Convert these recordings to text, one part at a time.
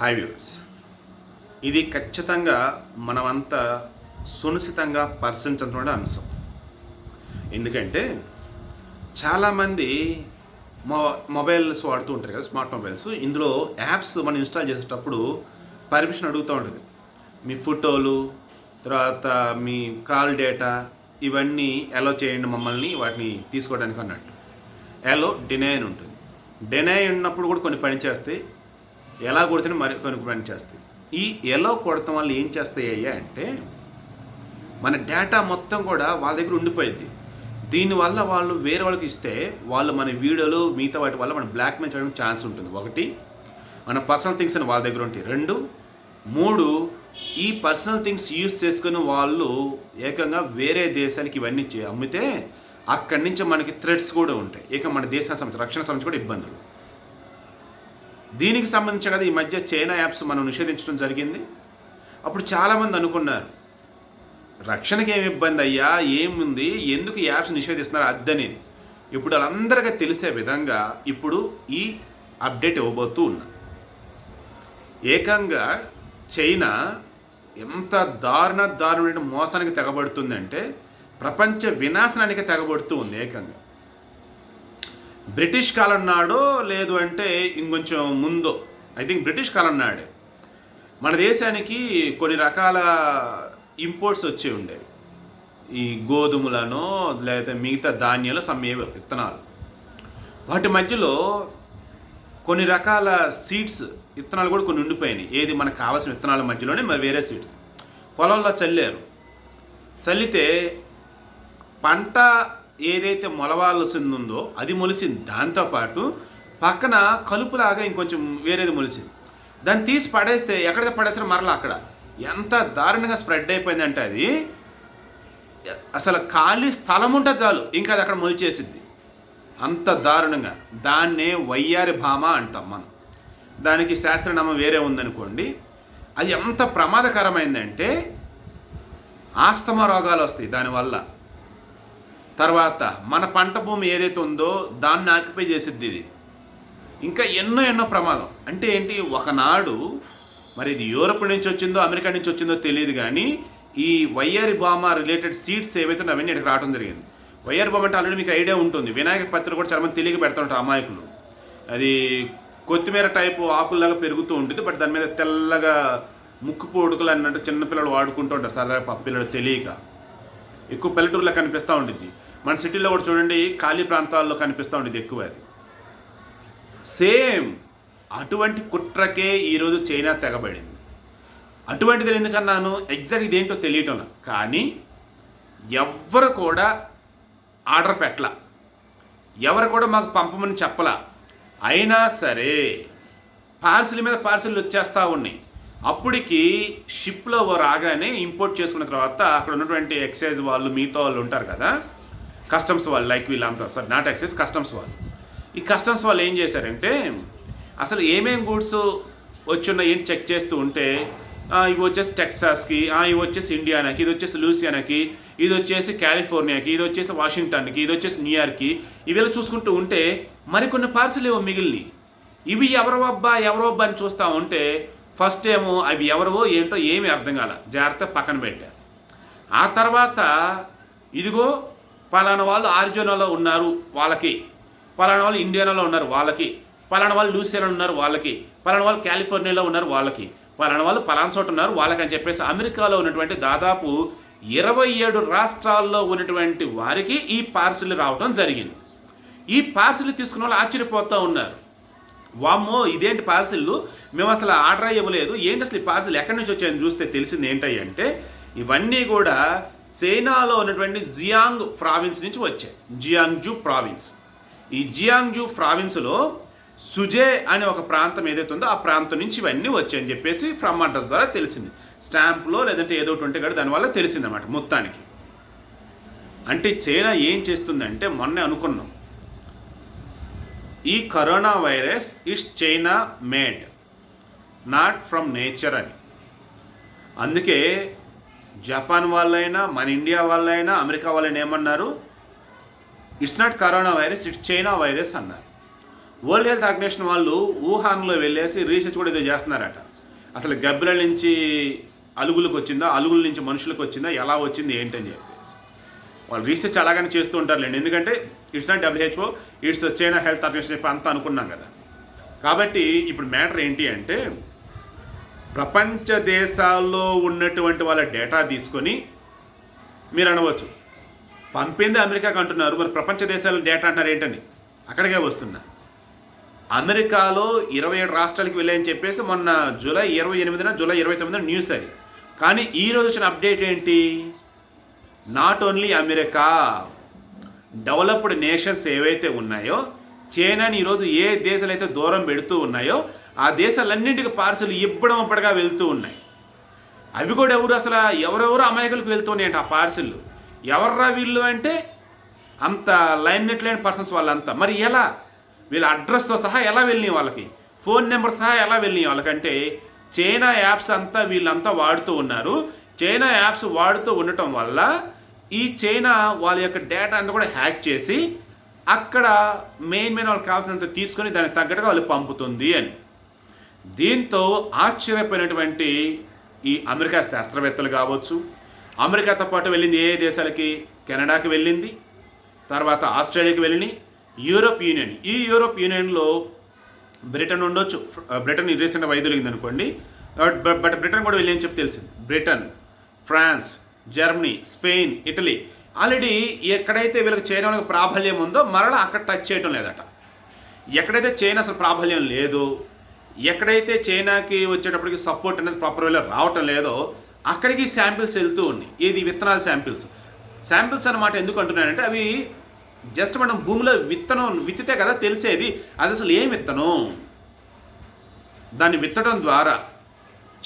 High viewers ఇది ఖచ్చితంగా మనమంతా సునిశ్చితంగా పరిశీలించినటువంటి అంశం. ఎందుకంటే చాలామంది మొ మొబైల్స్ వాడుతూ ఉంటారు కదా స్మార్ట్ మొబైల్స్. ఇందులో యాప్స్ మనం ఇన్స్టాల్ చేసేటప్పుడు పర్మిషన్ అడుగుతూ ఉంటుంది. మీ ఫోటోలు తర్వాత మీ కాల్ డేటా ఇవన్నీ అలో చేయండి మమ్మల్ని వాటిని తీసుకోవడానికి అన్నట్టు. అలో డినై అని ఉంటుంది. డినై ఉన్నప్పుడు కూడా కొన్ని పని చేస్తాయి. ఎలా కొడితేనే మరి కొన్ని చేస్తాయి. ఈ ఎలా కొడతాం వల్ల ఏం చేస్తాయి అయ్యా అంటే మన డేటా మొత్తం కూడా వాళ్ళ దగ్గర ఉండిపోయింది. దీనివల్ల వాళ్ళు వేరే వాళ్ళకి ఇస్తే వాళ్ళు మన వీడియోలు మిగతా వాటి వల్ల మన బ్లాక్మెయిల్ చేయడం ఛాన్స్ ఉంటుంది. ఒకటి మన పర్సనల్ థింగ్స్ అని వాళ్ళ దగ్గర ఉంటాయి. రెండు మూడు ఈ పర్సనల్ థింగ్స్ యూస్ చేసుకుని వాళ్ళు ఏకంగా వేరే దేశానికి ఇవన్నీ అమ్మితే అక్కడి నుంచి మనకి థ్రెడ్స్ కూడా ఉంటాయి. ఇక మన దేశ సంబంధించి రక్షణ సంబంధించి కూడా ఇబ్బందులు. దీనికి సంబంధించి కదా ఈ మధ్య చైనా యాప్స్ మనం నిషేధించడం జరిగింది. అప్పుడు చాలామంది అనుకున్నారు రక్షణకి ఏమి ఇబ్బంది అయ్యా ఏముంది ఎందుకు యాప్స్ నిషేధిస్తున్నారు అద్దనేది. ఇప్పుడు వాళ్ళందరికీ తెలిసే విధంగా ఇప్పుడు ఈ అప్డేట్ ఇవ్వబోతూ ఉన్నా ఏకంగా చైనా ఎంత దారుణ దారుణమైన మోసానికి తెగబడుతుందంటే ప్రపంచ వినాశనానికి తెగబడుతూ ఉంది ఏకంగా. బ్రిటిష్ కాలం నాడో లేదు అంటే ఇంకొంచెం ముందో? ఐ థింక్ బ్రిటిష్ కాలం నాడే. మన దేశానికి కొన్ని రకాల ఇంపోర్ట్స్ వచ్చి ఉండేవి. ఈ గోధుమలను లేదా మిగతా ధాన్యాలు సమ్మేవి విత్తనాలు. వాటి మధ్యలో కొన్ని రకాల సీడ్స్ విత్తనాలు కూడా కొన్ని ఉండిపోయినాయి. ఏది మనకు కావాల్సిన విత్తనాల మధ్యలోనే మరి వేరే సీడ్స్ పొలంలో చల్లారు. చల్లితే పంట ఏదైతే మొలవాల్సింది ఉందో అది మొలిసింది. దాంతోపాటు పక్కన కలుపులాగా ఇంకొంచెం వేరేది మొలిసింది. దాన్ని తీసి పడేస్తే ఎక్కడికి పడేస్తారో మరలా అక్కడ? ఎంత దారుణంగా స్ప్రెడ్ అయిపోయిందంటే అది అసలు ఖాళీ స్థలం ఉంటే చాలు. ఇంకా అది అక్కడ మొలిచేసిద్ది. అంత దారుణంగా. దాన్నే వయ్యారి భామ అంటాం మనం. దానికి శాస్త్రనామం వేరే ఉందనుకోండి. అది ఎంత ప్రమాదకరమైందంటే ఆస్తమా రోగాలు వస్తాయి దానివల్ల. తర్వాత మన పంట భూమి ఏదైతే ఉందో దాన్ని ఆక్యుపై చేసిద్ది ఇది. ఇంకా ఎన్నో ఎన్నో ప్రమాదం. అంటే ఏంటి? ఒకనాడు మరి ఇది యూరప్ నుంచి వచ్చిందో అమెరికా నుంచి వచ్చిందో తెలియదు కానీ ఈ వైఆర్ బామా రిలేటెడ్ సీడ్స్ ఏవైతే అవన్నీ ఇక్కడికి రావడం జరిగింది. వైఆర్ బామ అంటే ఆల్రెడీ మీకు ఐడియా ఉంటుంది. వినాయక పత్రిక కూడా చాలా మంది తెలియక పెడుతుంటారు అమాయకులు. అది కొత్తిమీర టైపు ఆకుల్లాగా పెరుగుతూ ఉంటుంది బట్ దాని మీద తెల్లగా ముక్కు పొడుకులు అన్నట్టు చిన్నపిల్లలు వాడుకుంటూ ఉంటారు. సరదాగా పిల్లలు తెలియక. ఎక్కువ పల్లెటూరులో కనిపిస్తూ ఉండిద్ది. మన సిటీలో కూడా చూడండి ఖాళీ ప్రాంతాల్లో కనిపిస్తూ ఉండేది ఎక్కువ అది. సేమ్ అటువంటి కుట్రకే ఈరోజు చైనా తెగబడింది. అటువంటిది ఎందుకన్నాను ఎగ్జాక్ట్ ఇదేంటో తెలియటం కానీ ఎవ్వరు కూడా ఆర్డర్ పెట్టల. ఎవరు కూడా మాకు పంపమని చెప్పలా. అయినా సరే పార్సిల్ మీద పార్సిల్ వచ్చేస్తూ ఉన్నాయి. అప్పటికి షిప్లో రాగానే ఇంపోర్ట్ చేసుకున్న తర్వాత అక్కడ ఉన్నటువంటి ఎక్సైజ్ వాళ్ళు మిగతా వాళ్ళు ఉంటారు కదా కస్టమ్స్ వాళ్ళు లైక్ వీళ్ళంతా సారీ నాట్ ఎక్సైజ్ కస్టమ్స్ వాళ్ళు. ఈ కస్టమ్స్ వాళ్ళు ఏం చేశారంటే అసలు ఏమేం గూడ్స్ వచ్చున్నాయి ఏంటి చెక్ చేస్తూ ఉంటే ఇవి వచ్చేసి టెక్సాస్కి ఇవి వచ్చేసి ఇండియానాకి ఇది వచ్చేసి లూసియానాకి ఇది వచ్చేసి కాలిఫోర్నియాకి ఇది వచ్చేసి వాషింగ్టన్కి ఇది వచ్చేసి న్యూయార్క్కి ఇవిలా చూసుకుంటూ ఉంటే మరికొన్ని పార్సల్ ఏవో మిగిలినవి ఇవి ఎవరో అబ్బా ఎవరో అబ్బా అని చూస్తూ ఉంటే ఫస్ట్ ఏమో అవి ఎవరో ఏంటో ఏమీ అర్థం కాల. జాగ్రత్త పక్కన పెట్టారు ఆ తర్వాత ఇదిగో పలానా వాళ్ళు ఆర్జోనాలో ఉన్నారు వాళ్ళకి. పలానా వాళ్ళు ఇండియానాలో ఉన్నారు వాళ్ళకి. పలానా వాళ్ళు లూసియాలో ఉన్నారు వాళ్ళకి. పలానా వాళ్ళు కాలిఫోర్నియాలో ఉన్నారు వాళ్ళకి. పలానా వాళ్ళు పలానా చోట ఉన్నారు వాళ్ళకి అని చెప్పేసి అమెరికాలో ఉన్నటువంటి దాదాపు ఇరవై ఏడు రాష్ట్రాల్లో ఉన్నటువంటి వారికి ఈ పార్సిల్ రావడం జరిగింది. ఈ పార్సిల్ తీసుకున్న వాళ్ళు ఆశ్చర్యపోతూ ఉన్నారు. వామ్మో ఇదేంటి పార్సిల్ మేము అసలు ఆర్డర్ ఇవ్వలేదు. ఏంటి అసలు ఈ పార్సిల్ ఎక్కడి నుంచి వచ్చాయని చూస్తే తెలిసింది ఏంటయ్యి అంటే ఇవన్నీ కూడా చైనాలో ఉన్నటువంటి జియాంగ్ ప్రావిన్స్ నుంచి వచ్చాయి. Jiangsu province. ఈ జియాంగ్జు ప్రావిన్స్లో సుజే అనే ఒక ప్రాంతం ఏదైతే ఉందో ఆ ప్రాంతం నుంచి ఇవన్నీ వచ్చాయని చెప్పేసి ఫ్రమ్ అడ్రస్ ద్వారా తెలిసింది. స్టాంప్లో లేదంటే ఏదో ఒకటి ఉంటే కూడా దానివల్ల తెలిసిందన్నమాట మొత్తానికి. అంటే చైనా ఏం చేస్తుందంటే మొన్నే అనుకున్నాం. ఈ corona virus it's China made not from nature అని. అందుకే జపాన్ వాళ్ళైనా మన ఇండియా వాళ్ళైనా అమెరికా వాళ్ళైనా ఏమన్నారు? It's not corona virus it's China virus అన్నారు. వరల్డ్ హెల్త్ ఆర్గనైజేషన్ వాళ్ళు వుహాన్లో వెళ్ళేసి రీసెర్చ్ కూడా ఏదో చేస్తున్నారట. అసలు గబ్బిల నుంచి అలుగులకు వచ్చిందా అలుగుల నుంచి మనుషులకు వచ్చిందా ఎలా వచ్చింది ఏంటని చెప్పేసి. వాళ్ళు రీసెర్చ్ అలాగనే చేస్తూ ఉంటారులేండి. ఎందుకంటే it's not WHO it's China Health Organization చెప్పి అంతా అనుకున్నాం కదా. కాబట్టి ఇప్పుడు మ్యాటర్ ఏంటి అంటే ప్రపంచ దేశాల్లో ఉన్నటువంటి వాళ్ళ డేటా తీసుకొని మీరు అనవచ్చు. పంపింది అమెరికాకి అంటున్నారు. మరి ప్రపంచ దేశాల డేటా అంటారు ఏంటని? అక్కడికే వస్తున్నా. అమెరికాలో ఇరవై ఏడు రాష్ట్రాలకి వెళ్ళాయని చెప్పేసి మొన్న జూలై ఇరవై ఎనిమిదిన జూలై ఇరవై తొమ్మిదిన న్యూస్ అది. కానీ ఈ రోజు వచ్చిన అప్డేట్ ఏంటి? Not only America developed nations ఏవైతే ఉన్నాయో చైనాని ఈరోజు ఏ దేశాలు అయితే దూరం పెడుతూ ఉన్నాయో ఆ దేశాలన్నింటికి పార్సల్ ఇప్పడం అప్పటిగా వెళ్తూ ఉన్నాయి. అవి కూడా ఎవరు అసలు ఎవరెవరు అమాయకులకు వెళ్తున్నాయంట ఆ పార్సిల్ ఎవర్రా వీళ్ళు అంటే అంత లైమ్నెట్ లేని పర్సన్స్ వాళ్ళంతా. మరి ఎలా? వీళ్ళ అడ్రస్తో సహా ఎలా వెళ్ళినాయి వాళ్ళకి? ఫోన్ నెంబర్ సహా ఎలా వెళ్ళినాయి వాళ్ళకంటే చైనా యాప్స్ అంతా వీళ్ళంతా వాడుతూ ఉన్నారు. చైనా యాప్స్ వాడుతూ ఉండటం వల్ల ఈ చైనా వాళ్ళ యొక్క డేటా అంతా కూడా హ్యాక్ చేసి అక్కడ మెయిన్ మెయిన్ వాళ్ళకి కావాల్సినంత తీసుకొని దానికి తగ్గట్టుగా వాళ్ళు పంపుతుంది అని. దీంతో ఆశ్చర్యపోయినటువంటి ఈ అమెరికా శాస్త్రవేత్తలు కావచ్చు అమెరికాతో పాటు వెళ్ళింది ఏ దేశాలకి? కెనడాకి వెళ్ళింది తర్వాత ఆస్ట్రేలియాకి వెళ్ళింది యూరోప్ యూనియన్. ఈ యూరోప్ యూనియన్లో బ్రిటన్ ఉండొచ్చు. బ్రిటన్ రీసెంట్గా వైదొలిగింది అనుకోండి. బట్ బట్ బ్రిటన్ కూడా వెళ్ళి అని చెప్పి తెలిసింది? Britain France Germany Spain Italy already ఎక్కడైతే వీళ్ళకి చైనా ప్రాబల్యం ఉందో మరలా అక్కడ టచ్ చేయడం లేదట. ఎక్కడైతే చైనా అసలు ప్రాబల్యం లేదు ఎక్కడైతే చైనాకి వచ్చేటప్పటికి సపోర్ట్ అనేది ప్రాపర్ వేలో రావటం లేదో అక్కడికి శాంపిల్స్ వెళ్తూ ఉన్నాయి. ఇది విత్తనాల శాంపిల్స్ శాంపిల్స్ అన్నమాట ఎందుకు అంటున్నానంటే అవి జస్ట్ మనం భూమిలో విత్తనం విత్తితే కదా తెలిసేది అది అసలు ఏం విత్తనం? దాన్ని విత్తడం ద్వారా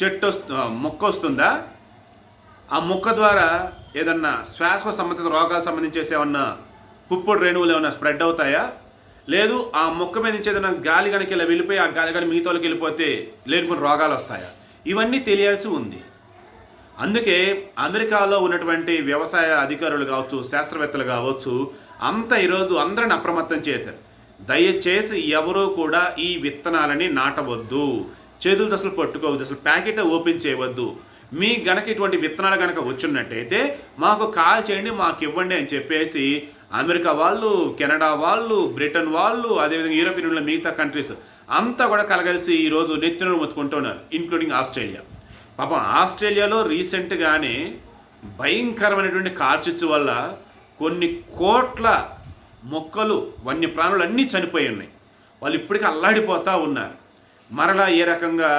చెట్టు వస్తు మొక్క వస్తుందా? ఆ మొక్క ద్వారా ఏదన్నా శ్వాసకు సంబంధిత రోగాలకు సంబంధించేసి ఏమన్నా పుప్పొడి రేణువులు ఏమైనా స్ప్రెడ్ అవుతాయా? లేదు ఆ మొక్క మీద నుంచి ఏదైనా గాలి కనుక ఇలా వెళ్ళిపోయి ఆ గాలి కానీ మిగతాలోకి వెళ్ళిపోతే లేనిపోయిన రోగాలు వస్తాయా? ఇవన్నీ తెలియాల్సి ఉంది. అందుకే అమెరికాలో ఉన్నటువంటి వ్యవసాయ అధికారులు కావచ్చు శాస్త్రవేత్తలు కావచ్చు అంతా ఈరోజు అందరిని అప్రమత్తం చేశారు. దయచేసి ఎవరూ కూడా ఈ విత్తనాలని నాటవద్దు. చేతులు దశలు పట్టుకోవద్దు. అసలు ప్యాకెట్ ఓపెన్ చేయవద్దు. మీ గనక ఇటువంటి విత్తనాలు గనక వచ్చినట్టయితే మాకు కాల్ చేయండి మాకు ఇవ్వండి అని చెప్పేసి అమెరికా వాళ్ళు కెనడా వాళ్ళు బ్రిటన్ వాళ్ళు అదేవిధంగా యూరోపియన్ యూనియన్లో మిగతా కంట్రీస్ అంతా కూడా కలగలిసి ఈరోజు నెత్తిన మొత్తుకుంటున్నారు ఇంక్లూడింగ్ ఆస్ట్రేలియా. పాపం ఆస్ట్రేలియాలో రీసెంట్గానే భయంకరమైనటువంటి కార్చిచ్చు వల్ల కొన్ని కోట్ల మొక్కలు వన్యప్రాణులు అన్నీ చనిపోయి ఉన్నాయి. వాళ్ళు ఇప్పటికీ అల్లాడిపోతూ ఉన్నారు. మరలా ఏ రకంగా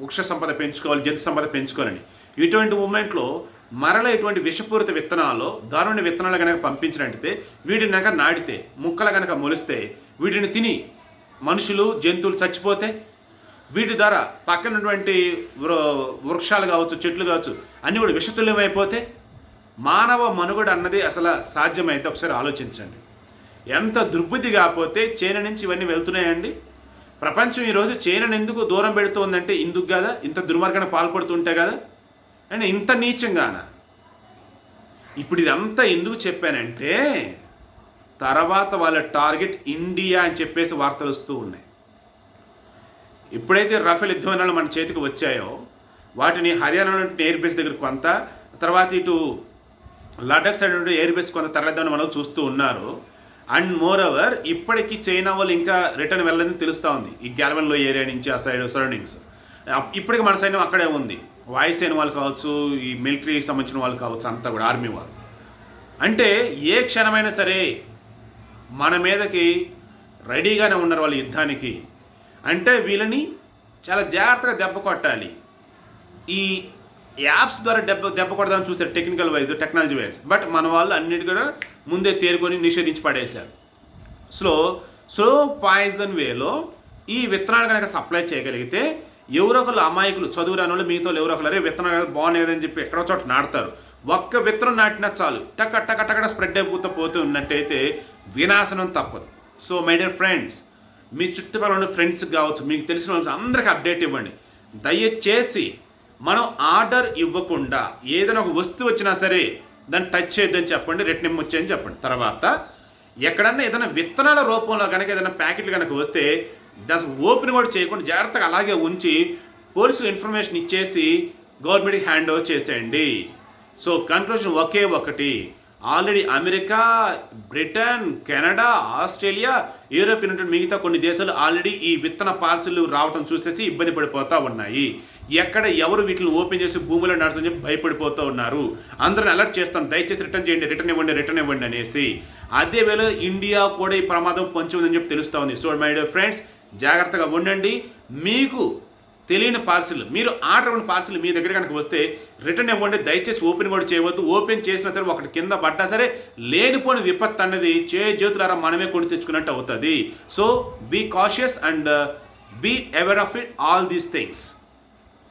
వృక్ష సంపద పెంచుకోవాలి జంతు సంపద పెంచుకోవాలని. ఇటువంటి మూమెంట్లో మరల ఇటువంటి విషపూరిత విత్తనాలు దారుణ విత్తనాలు కనుక పంపించినట్టయితే వీటిని కనుక నాటితే ముక్కలు కనుక మొలిస్తే వీటిని తిని మనుషులు జంతువులు చచ్చిపోతే వీటి ద్వారా పక్కనటువంటి వృ- వృక్షాలు కావచ్చు చెట్లు కావచ్చు అన్నీ కూడా విషతుల్యమైపోతే మానవ మనుగడ అన్నది అసలు సాధ్యమైతే ఒకసారి ఆలోచించండి. ఎంత దుర్బుద్ధి కాకపోతే చైనా నుంచి ఇవన్నీ వెళ్తున్నాయండి? ప్రపంచం ఈరోజు చైనాను ఎందుకు దూరం పెడుతోందంటే ఇందుకు కదా? ఇంత దుర్మార్గన పాల్పడుతుంటే కదా? అండ్ ఇంత నీచంగానా? ఇప్పుడు ఇదంతా ఎందుకు చెప్పానంటే తర్వాత వాళ్ళ టార్గెట్ ఇండియా అని చెప్పేసి వార్తలు వస్తూ ఉన్నాయి. ఎప్పుడైతే రఫేల్ యుద్ధ విమానాలు మన చేతికి వచ్చాయో వాటిని హర్యానాలో ఎయిర్ బేస్ దగ్గర కొంత తర్వాత ఇటు లడాక్ సైడ్ ఎయిర్ బేస్ కొంత తరలిద్దామని మనం చూస్తూ ఉన్నారు. అండ్ మోర్ ఓవర్ ఇప్పటికీ చైనా వాళ్ళు ఇంకా రిటర్న్ వెళ్ళదని తెలుస్తూ ఉంది. ఈ గ్యాల్వన్లో ఏరియా నుంచి ఆ సైడ్ సరౌండింగ్స్. ఇప్పటికి మన సైన్యం అక్కడే ఉంది. వాయుసేన వాళ్ళు కావచ్చు ఈ మిలిటరీకి సంబంధించిన వాళ్ళు కావచ్చు అంతా కూడా ఆర్మీ వాళ్ళు. అంటే ఏ క్షణమైనా సరే మన మీదకి రెడీగానే ఉన్నారు వాళ్ళ యుద్ధానికి. అంటే వీళ్ళని చాలా జాగ్రత్తగా దెబ్బ కొట్టాలి. ఈ యాప్స్ ద్వారా దెబ్బ దెబ్బ కొడదామని చూస్తారు technical wise technology wise but మన వాళ్ళు అన్నిటి కూడా ముందే తేరుకొని నిషేధించి పడేశారు. స్లో స్లో పాయిజన్ వేలో ఈ విత్తనాలు కనుక సప్లై చేయగలిగితే ఎవరో అమాయకులు చదువు రాని వాళ్ళు మిగతా వాళ్ళు ఎవరో అరే విత్తనాలు కదా బాగున్నాయి కదని చెప్పి ఎక్కడో చోట నాటుతారు. ఒక్క విత్తనం నాటినా చాలు. టక టక టకట స్ప్రెడ్ అయిపోతూ పోతూ ఉన్నట్టయితే వినాశనం తప్పదు. సో మై డియర్ ఫ్రెండ్స్ మీ చుట్టుపక్కల ఉన్న ఫ్రెండ్స్ కావచ్చు మీకు తెలిసిన వాళ్ళకి అందరికీ అప్డేట్ ఇవ్వండి. దయచేసి మనం ఆర్డర్ ఇవ్వకుండా ఏదైనా ఒక వస్తువు వచ్చినా సరే దాన్ని టచ్ చేయొద్దని చెప్పండి రెట్నిమ్ వచ్చాయని చెప్పండి. తర్వాత ఎక్కడన్నా ఏదైనా విత్తనాల రూపంలో కనుక ఏదైనా ప్యాకెట్లు కనుక వస్తే దాని ఓపెన్ కూడా చేయకుండా జాగ్రత్తగా అలాగే ఉంచి పోలీసులు ఇన్ఫర్మేషన్ ఇచ్చేసి గవర్నమెంట్కి హ్యాండ్ ఓవర్ చేసేయండి. సో కన్క్లూషన్ ఒకే ఒకటి. Already America Britain Canada Australia Europe ఉన్నటువంటి మిగతా కొన్ని దేశాలు ఆల్రెడీ ఈ విత్తన పార్సిల్ రావటం చూసేసి ఇబ్బంది పడిపోతూ ఉన్నాయి. ఎక్కడ ఎవరు వీటిని ఓపెన్ చేసి భూమిలో నడుతుందని చెప్పి భయపడిపోతూ ఉన్నారు. అందరిని అలర్ట్ చేస్తాం. దయచేసి రిటర్న్ చేయండి రిటర్న్ ఇవ్వండి రిటర్న్ ఇవ్వండి అనేసి. అదే వేళ ఇండియా కూడా ఈ ప్రమాదం పొంచి ఉందని చెప్పి తెలుస్తూ ఉంది. సో మై డియర్ ఫ్రెండ్స్ జాగ్రత్తగా ఉండండి. మీకు తెలియని పార్సిల్. మీరు ఆర్డర్ ఉన్న పార్సిల్ మీ దగ్గర కనుక వస్తే రిటర్న్ ఇవ్వండి దయచేసి ఓపెన్ కూడా చేయవద్దు. ఓపెన్ చేసినా సరే ఒకటి కింద పడ్డా సరే లేనిపోని విపత్తు అన్నది చే జ్యోతులారా మనమే కొని తెచ్చుకున్నట్టు అవుతుంది. So be cautious and be aware of it all these things